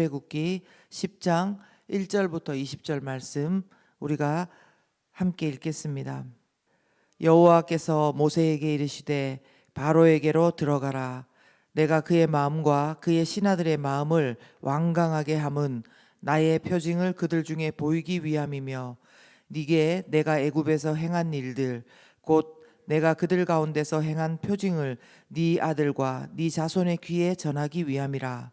출애굽기 10장 1절부터 20절 말씀 우리가 함께 읽겠습니다. 여호와께서 모세에게 이르시되 바로에게로 들어가라 내가 그의 마음과 그의 신하들의 마음을 완강하게 함은 나의 표징을 그들 중에 보이기 위함이며 네게 내가 애굽에서 행한 일들 곧 내가 그들 가운데서 행한 표징을 네 아들과 네 자손의 귀에 전하기 위함이라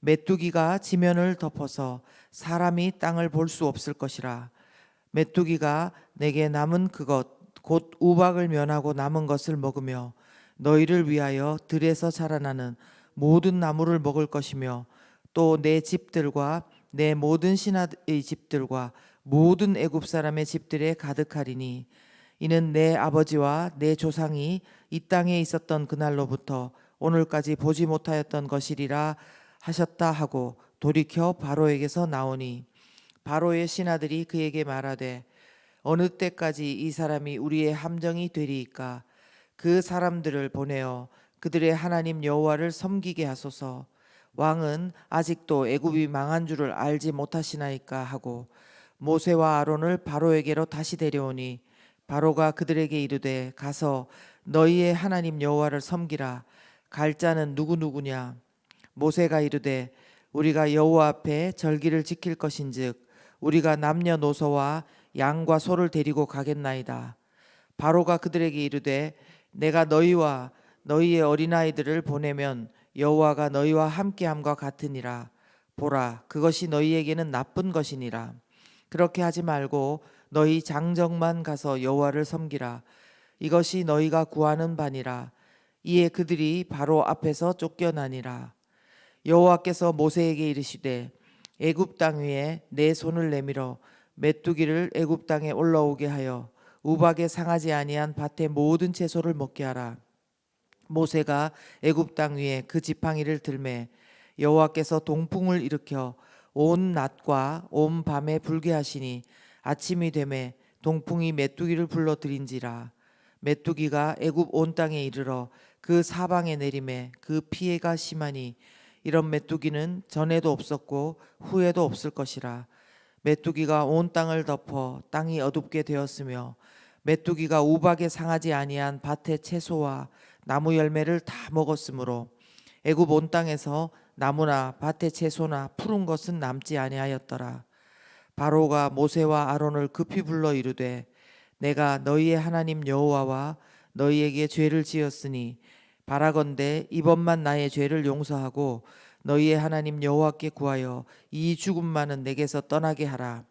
메뚜기가 지면을 덮어서 사람이 땅을 볼 수 없을 것이라. 메뚜기가 내게 남은 그것 곧 우박을 면하고 남은 것을 먹으며 너희를 위하여 들에서 자라나는 모든 나무를 먹을 것이며 또 내 집들과 내 모든 신하의 집들과 모든 애굽 사람의 집들에 가득하리니 이는 내 아버지와 내 조상이 이 땅에 있었던 그날로부터 오늘까지 보지 못하였던 것이리라 하셨다 하고 돌이켜 바로에게서 나오니 바로의 신하들이 그에게 말하되 어느 때까지 이 사람이 우리의 함정이 되리이까? 그 사람들을 보내어 그들의 하나님 여호와를 섬기게 하소서. 왕은 아직도 애굽이 망한 줄을 알지 못하시나이까? 하고 모세와 아론을 바로에게로 다시 데려오니 바로가 그들에게 이르되 가서 너희의 하나님 여호와를 섬기라. 갈 자는 누구 누구냐 모세가 이르되 우리가 여호와 앞에 절기를 지킬 것인즉 우리가 남녀노소와 양과 소를 데리고 가겠나이다. 바로가 그들에게 이르되 내가 너희와 너희의 어린아이들을 보내면 여호와가 너희와 함께함과 같으니라. 보라 그것이 너희에게는 나쁜 것이니라. 그렇게 하지 말고 너희 장정만 가서 여호와를 섬기라. 이것이 너희가 구하는 바니라. 이에 그들이 바로 앞에서 쫓겨나니라 여호와께서 모세에게 이르시되 애굽 땅 위에 내 손을 내밀어 메뚜기를 애굽 땅에 올라오게 하여 우박에 상하지 아니한 밭의 모든 채소를 먹게 하라. 모세가 애굽 땅 위에 그 지팡이를 들매 여호와께서 동풍을 일으켜 온 낮과 온 밤에 불게 하시니 아침이 되매 동풍이 메뚜기를 불러들인지라. 메뚜기가 애굽 온 땅에 이르러 그 사방에 내림에 그 피해가 심하니 이런 메뚜기는 전에도 없었고 후에도 없을 것이라 메뚜기가 온 땅을 덮어 땅이 어둡게 되었으며 메뚜기가 우박에 상하지 아니한 밭의 채소와 나무 열매를 다 먹었으므로 애굽 온 땅에서 나무나 밭의 채소나 푸른 것은 남지 아니하였더라. 바로가 모세와 아론을 급히 불러 이르되 내가 너희의 하나님 여호와와 너희에게 죄를 지었으니 바라건대 이번만 나의 죄를 용서하고 너희의 하나님 여호와께 구하여 이 죽음만은 내게서 떠나게 하라.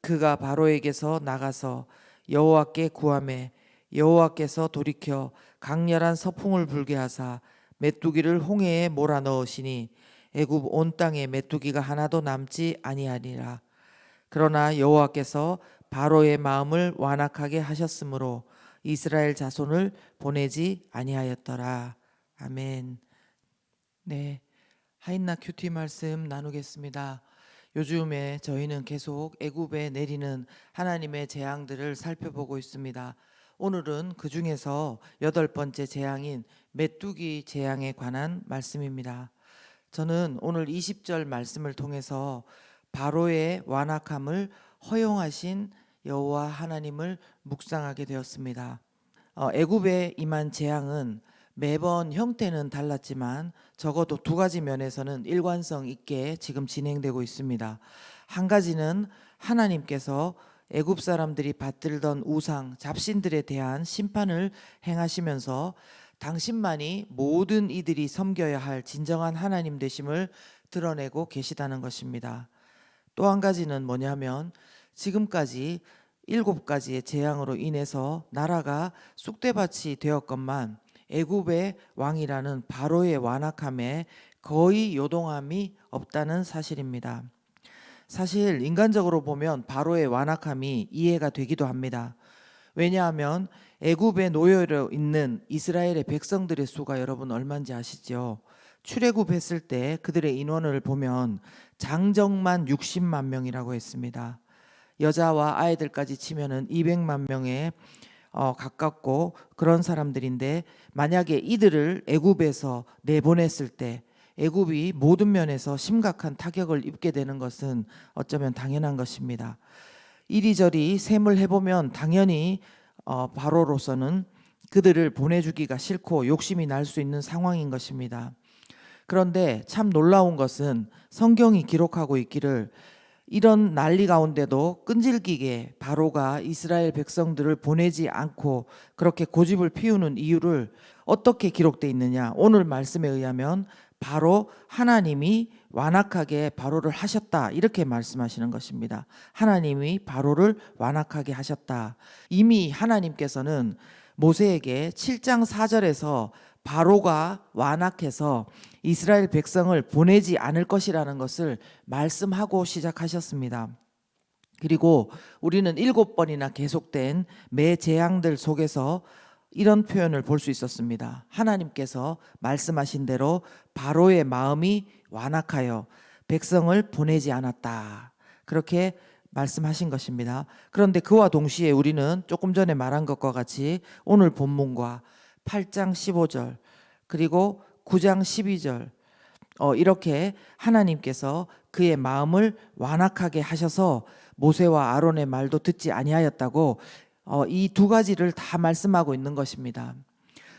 그가 바로에게서 나가서 여호와께 구하매 여호와께서 돌이켜 강렬한 서풍을 불게 하사 메뚜기를 홍해에 몰아 넣으시니 애굽 온 땅에 메뚜기가 하나도 남지 아니하니라. 그러나 여호와께서 바로의 마음을 완악하게 하셨으므로 이스라엘 자손을 보내지 아니하였더라. 아멘. 네. 하인나 큐티 말씀 나누겠습니다. 요즘에 저희는 계속 애굽에 내리는 하나님의 재앙들을 살펴보고 있습니다. 오늘은 그 중에서 여덟 번째 재앙인 메뚜기 재앙에 관한 말씀입니다. 저는 오늘 20절 말씀을 통해서 바로의 완악함을 허용하신 여호와 하나님을 묵상하게 되었습니다. 어, 애굽에 임한 재앙은 매번 형태는 달랐지만 적어도 두 가지 면에서는 일관성 있게 지금 진행되고 있습니다. 한 가지는 하나님께서 애굽 사람들이 받들던 우상 잡신들에 대한 심판을 행하시면서 당신만이 모든 이들이 섬겨야 할 진정한 하나님 되심을 드러내고 계시다는 것입니다. 또 한 가지는 뭐냐면 지금까지 일곱 가지의 재앙으로 인해서 나라가 쑥대밭이 되었건만 애굽의 왕이라는 바로의 완악함에 거의 요동함이 없다는 사실입니다. 사실 인간적으로 보면 바로의 완악함이 이해가 되기도 합니다. 왜냐하면 애굽에 놓여 있는 이스라엘의 백성들의 수가 여러분 얼마인지 아시죠? 출애굽했을 때 그들의 인원을 보면 장정만 60만 명이라고 했습니다. 여자와 아이들까지 치면은 200만 명에 어, 가깝고 그런 사람들인데 만약에 이들을 애굽에서 내보냈을 때 애굽이 모든 면에서 심각한 타격을 입게 되는 것은 어쩌면 당연한 것입니다. 이리저리 셈을 해보면 당연히 어, 바로로서는 그들을 보내주기가 싫고 욕심이 날 수 있는 상황인 것입니다. 그런데 참 놀라운 것은 성경이 기록하고 있기를 이런 난리 가운데도 끈질기게 바로가 이스라엘 백성들을 보내지 않고 그렇게 고집을 피우는 이유를 어떻게 기록돼 있느냐? 오늘 말씀에 의하면 바로 하나님이 완악하게 바로를 하셨다 이렇게 말씀하시는 것입니다. 하나님이 바로를 완악하게 하셨다. 이미 하나님께서는 모세에게 7장 4절에서 바로가 완악해서 이스라엘 백성을 보내지 않을 것이라는 것을 말씀하고 시작하셨습니다. 그리고 우리는 일곱 번이나 계속된 매 재앙들 속에서 이런 표현을 볼 수 있었습니다. 하나님께서 말씀하신 대로 바로의 마음이 완악하여 백성을 보내지 않았다. 그렇게 말씀하신 것입니다. 그런데 그와 동시에 우리는 조금 전에 말한 것과 같이 오늘 본문과 8장 15절 그리고 9장 12절 어, 이렇게 하나님께서 그의 마음을 완악하게 하셔서 모세와 아론의 말도 듣지 아니하였다고 어, 이 두 가지를 다 말씀하고 있는 것입니다.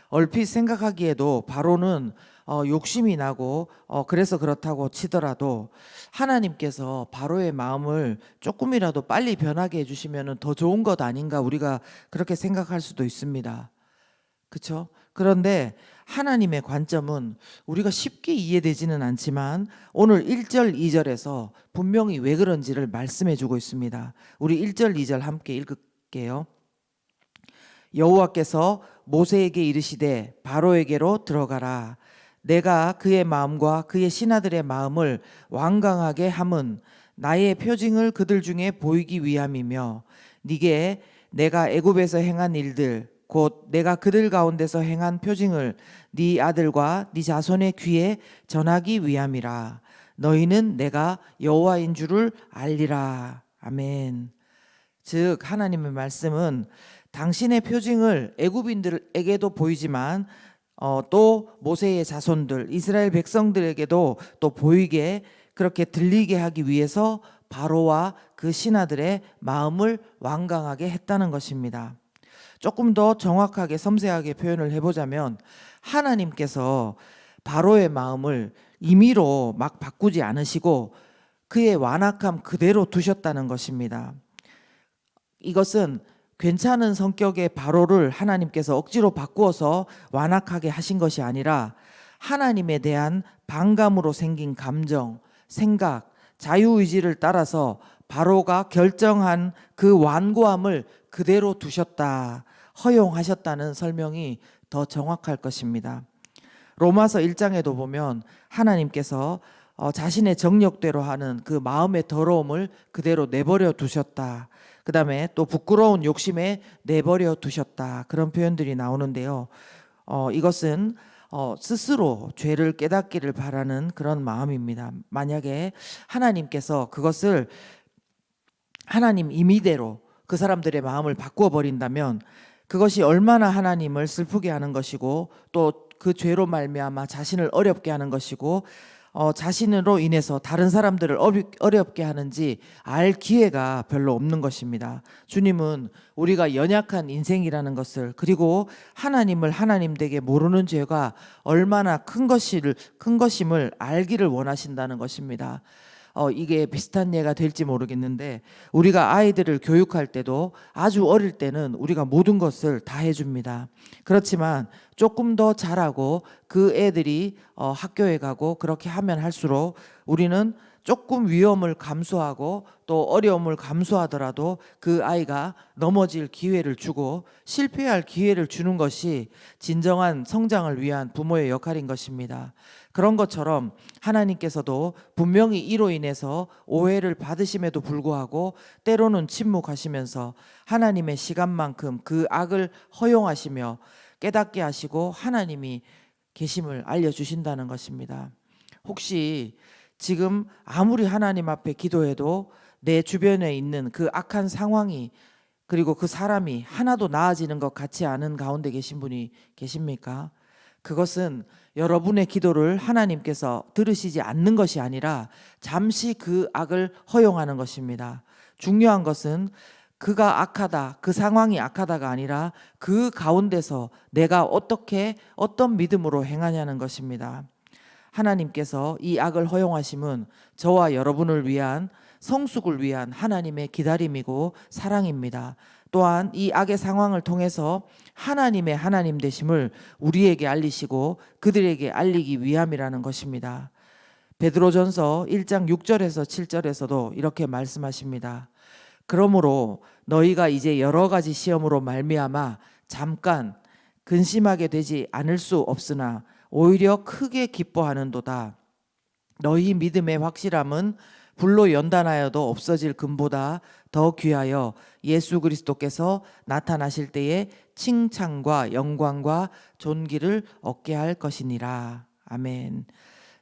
얼핏 생각하기에도 바로는 어, 욕심이 나고 어, 그래서 그렇다고 치더라도 하나님께서 바로의 마음을 조금이라도 빨리 변하게 해주시면 더 좋은 것 아닌가 우리가 그렇게 생각할 수도 있습니다. 그렇죠? 그런데 하나님의 관점은 우리가 쉽게 이해되지는 않지만 오늘 1절, 2절에서 분명히 왜 그런지를 말씀해 주고 있습니다. 우리 1절, 2절 함께 읽을게요. 여호와께서 모세에게 이르시되 바로에게로 들어가라. 내가 그의 마음과 그의 신하들의 마음을 완강하게 함은 나의 표징을 그들 중에 보이기 위함이며 네게 내가 애굽에서 행한 일들 곧 내가 그들 가운데서 행한 표징을 네 아들과 네 자손의 귀에 전하기 위함이라. 너희는 내가 여호와인 줄을 알리라. 아멘. 즉 하나님의 말씀은 당신의 표징을 애굽인들에게도 보이지만 어, 또 모세의 자손들 이스라엘 백성들에게도 또 보이게 그렇게 들리게 하기 위해서 바로와 그 신하들의 마음을 완강하게 했다는 것입니다. 조금 더 정확하게 섬세하게 표현을 해보자면 하나님께서 바로의 마음을 임의로 막 바꾸지 않으시고 그의 완악함 그대로 두셨다는 것입니다. 이것은 괜찮은 성격의 바로를 하나님께서 억지로 바꾸어서 완악하게 하신 것이 아니라 하나님에 대한 반감으로 생긴 감정, 생각, 자유의지를 따라서 바로가 결정한 그 완고함을 그대로 두셨다, 허용하셨다는 설명이 더 정확할 것입니다. 로마서 1장에도 보면 하나님께서 어, 자신의 정력대로 하는 그 마음의 더러움을 그대로 내버려 두셨다. 그 다음에 또 부끄러운 욕심에 내버려 두셨다. 그런 표현들이 나오는데요. 어, 이것은 어, 스스로 죄를 깨닫기를 바라는 그런 마음입니다. 만약에 하나님께서 그것을 하나님 임의대로 그 사람들의 마음을 바꾸어 버린다면 그것이 얼마나 하나님을 슬프게 하는 것이고 또 그 죄로 말미암아 자신을 어렵게 하는 것이고 어, 자신으로 인해서 다른 사람들을 어렵게 하는지 알 기회가 별로 없는 것입니다. 주님은 우리가 연약한 인생이라는 것을 그리고 하나님을 하나님 되게 모르는 죄가 얼마나 큰 것을 큰 것임을 알기를 원하신다는 것입니다. 어, 이게 비슷한 예가 될지 모르겠는데 우리가 아이들을 교육할 때도 아주 어릴 때는 우리가 모든 것을 다 해줍니다. 그렇지만 조금 더 자라고 그 애들이 어, 학교에 가고 그렇게 하면 할수록 우리는 조금 위험을 감수하고 또 어려움을 감수하더라도 그 아이가 넘어질 기회를 주고 실패할 기회를 주는 것이 진정한 성장을 위한 부모의 역할인 것입니다. 그런 것처럼 하나님께서도 분명히 이로 인해서 오해를 받으심에도 불구하고 때로는 침묵하시면서 하나님의 시간만큼 그 악을 허용하시며 깨닫게 하시고 하나님이 계심을 알려주신다는 것입니다. 혹시 지금 아무리 하나님 앞에 기도해도 내 주변에 있는 그 악한 상황이 그리고 그 사람이 하나도 나아지는 것 같지 않은 가운데 계신 분이 계십니까? 그것은 여러분의 기도를 하나님께서 들으시지 않는 것이 아니라 잠시 그 악을 허용하는 것입니다. 중요한 것은 그가 악하다, 그 상황이 악하다가 아니라 그 가운데서 내가 어떻게 어떤 믿음으로 행하냐는 것입니다. 하나님께서 이 악을 허용하심은 저와 여러분을 위한 성숙을 위한 하나님의 기다림이고 사랑입니다. 또한 이 악의 상황을 통해서 하나님의 하나님 되심을 우리에게 알리시고 그들에게 알리기 위함이라는 것입니다. 베드로전서 1장 6절에서 7절에서도 이렇게 말씀하십니다. 그러므로 너희가 이제 여러 가지 시험으로 말미암아 잠깐 근심하게 되지 않을 수 없으나 오히려 크게 기뻐하는도다. 너희 믿음의 확실함은 불로 연단하여도 없어질 금보다 더 귀하여 예수 그리스도께서 나타나실 때에 칭찬과 영광과 존귀를 얻게 할 것이니라. 아멘.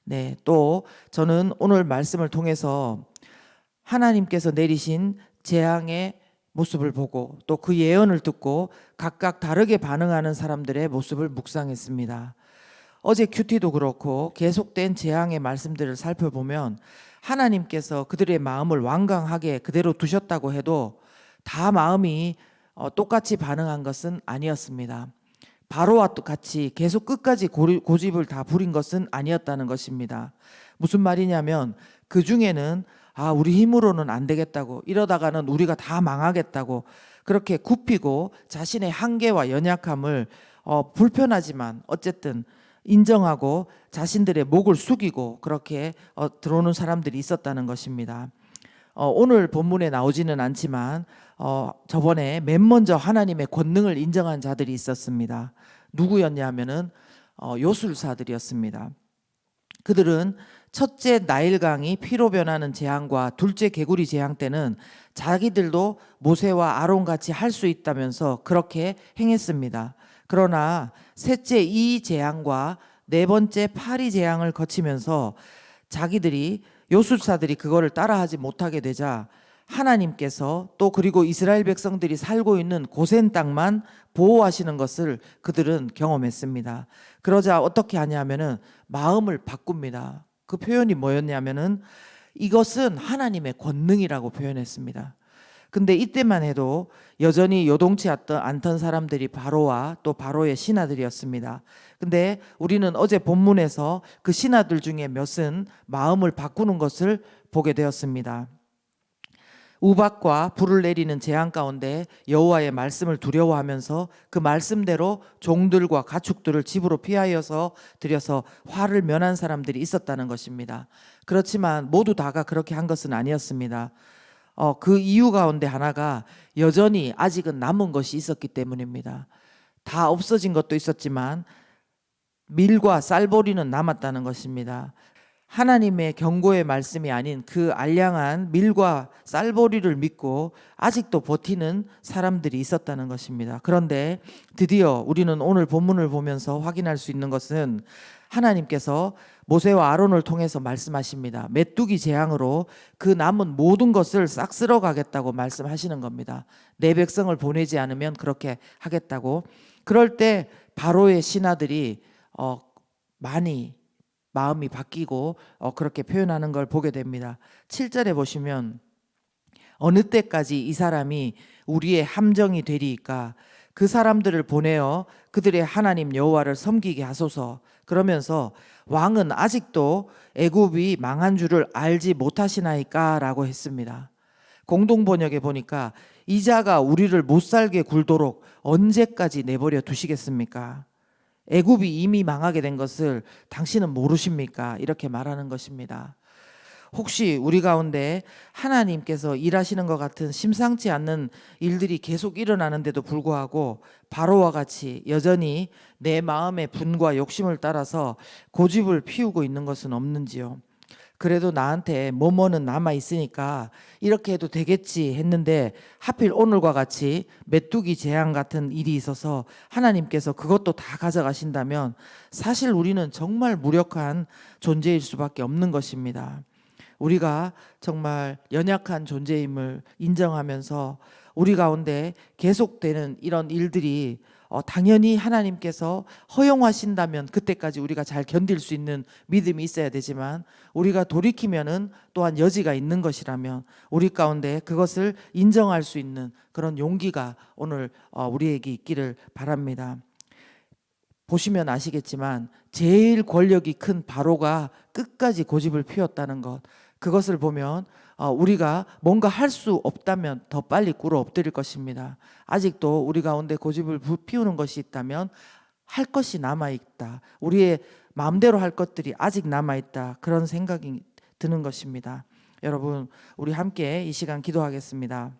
네, 또 저는 오늘 말씀을 통해서 하나님께서 내리신 재앙의 모습을 보고 또 그 예언을 듣고 각각 다르게 반응하는 사람들의 모습을 묵상했습니다. 어제 큐티도 그렇고 계속된 재앙의 말씀들을 살펴보면 하나님께서 그들의 마음을 완강하게 그대로 두셨다고 해도 다 마음이 어, 똑같이 반응한 것은 아니었습니다. 바로와 똑같이 계속 끝까지 고집을 다 부린 것은 아니었다는 것입니다. 무슨 말이냐면 그 중에는 아 우리 힘으로는 안 되겠다고 이러다가는 우리가 다 망하겠다고 그렇게 굽히고 자신의 한계와 연약함을 어, 불편하지만 어쨌든 인정하고 자신들의 목을 숙이고 그렇게 어, 들어오는 사람들이 있었다는 것입니다. 어, 오늘 본문에 나오지는 않지만 어, 저번에 맨 먼저 하나님의 권능을 인정한 자들이 있었습니다. 누구였냐면은 어, 요술사들이었습니다. 그들은 첫째 나일강이 피로 변하는 재앙과 둘째 개구리 재앙 때는 자기들도 모세와 아론 같이 할 수 있다면서 그렇게 행했습니다. 그러나 셋째 이 재앙과 네 번째 파리 재앙을 거치면서 자기들이 요술사들이 그거를 따라하지 못하게 되자 하나님께서 또 그리고 이스라엘 백성들이 살고 있는 고센 땅만 보호하시는 것을 그들은 경험했습니다. 그러자 어떻게 하냐면은 마음을 바꿉니다. 그 표현이 뭐였냐면은 이것은 하나님의 권능이라고 표현했습니다. 근데 이때만 해도 여전히 요동치 않던, 사람들이 바로와 또 바로의 신하들이었습니다. 근데 우리는 어제 본문에서 그 신하들 중에 몇은 마음을 바꾸는 것을 보게 되었습니다. 우박과 불을 내리는 재앙 가운데 여호와의 말씀을 두려워하면서 그 말씀대로 종들과 가축들을 집으로 피하여서 들여서 화를 면한 사람들이 있었다는 것입니다. 그렇지만 모두 다가 그렇게 한 것은 아니었습니다. 어, 그 이유 가운데 하나가 여전히 아직은 남은 것이 있었기 때문입니다. 다 없어진 것도 있었지만 밀과 쌀보리는 남았다는 것입니다. 하나님의 경고의 말씀이 아닌 그 알량한 밀과 쌀보리를 믿고 아직도 버티는 사람들이 있었다는 것입니다. 그런데 드디어 우리는 오늘 본문을 보면서 확인할 수 있는 것은 하나님께서 모세와 아론을 통해서 말씀하십니다. 메뚜기 재앙으로 그 남은 모든 것을 싹 쓸어 가겠다고 말씀하시는 겁니다. 내 백성을 보내지 않으면 그렇게 하겠다고. 그럴 때 바로의 신하들이 어, 많이 마음이 바뀌고 어, 그렇게 표현하는 걸 보게 됩니다. 7절에 보시면 어느 때까지 이 사람이 우리의 함정이 되리이까 그 사람들을 보내어 그들의 하나님 여호와를 섬기게 하소서 그러면서 왕은 아직도 애굽이 망한 줄을 알지 못하시나이까라고 했습니다. 공동 번역에 보니까 이자가 우리를 못 살게 굴도록 언제까지 내버려 두시겠습니까? 애굽이 이미 망하게 된 것을 당신은 모르십니까? 이렇게 말하는 것입니다. 혹시 우리 가운데 하나님께서 일하시는 것 같은 심상치 않는 일들이 계속 일어나는데도 불구하고 바로와 같이 여전히 내 마음의 분과 욕심을 따라서 고집을 피우고 있는 것은 없는지요? 그래도 나한테 뭐뭐는 남아 있으니까 이렇게 해도 되겠지 했는데 하필 오늘과 같이 메뚜기 재앙 같은 일이 있어서 하나님께서 그것도 다 가져가신다면 사실 우리는 정말 무력한 존재일 수밖에 없는 것입니다. 우리가 정말 연약한 존재임을 인정하면서 우리 가운데 계속되는 이런 일들이 어, 당연히 하나님께서 허용하신다면 그때까지 우리가 잘 견딜 수 있는 믿음이 있어야 되지만 우리가 돌이키면은 또한 여지가 있는 것이라면 우리 가운데 그것을 인정할 수 있는 그런 용기가 오늘 어, 우리에게 있기를 바랍니다. 보시면 아시겠지만 제일 권력이 큰 바로가 끝까지 고집을 피웠다는 것 그것을 보면 어, 우리가 뭔가 할 수 없다면 더 빨리 꿇어 엎드릴 것입니다. 아직도 우리 가운데 고집을 부- 피우는 것이 있다면 할 것이 남아 있다. 우리의 마음대로 할 것들이 아직 남아 있다. 그런 생각이 드는 것입니다. 여러분, 우리 함께 이 시간 기도하겠습니다.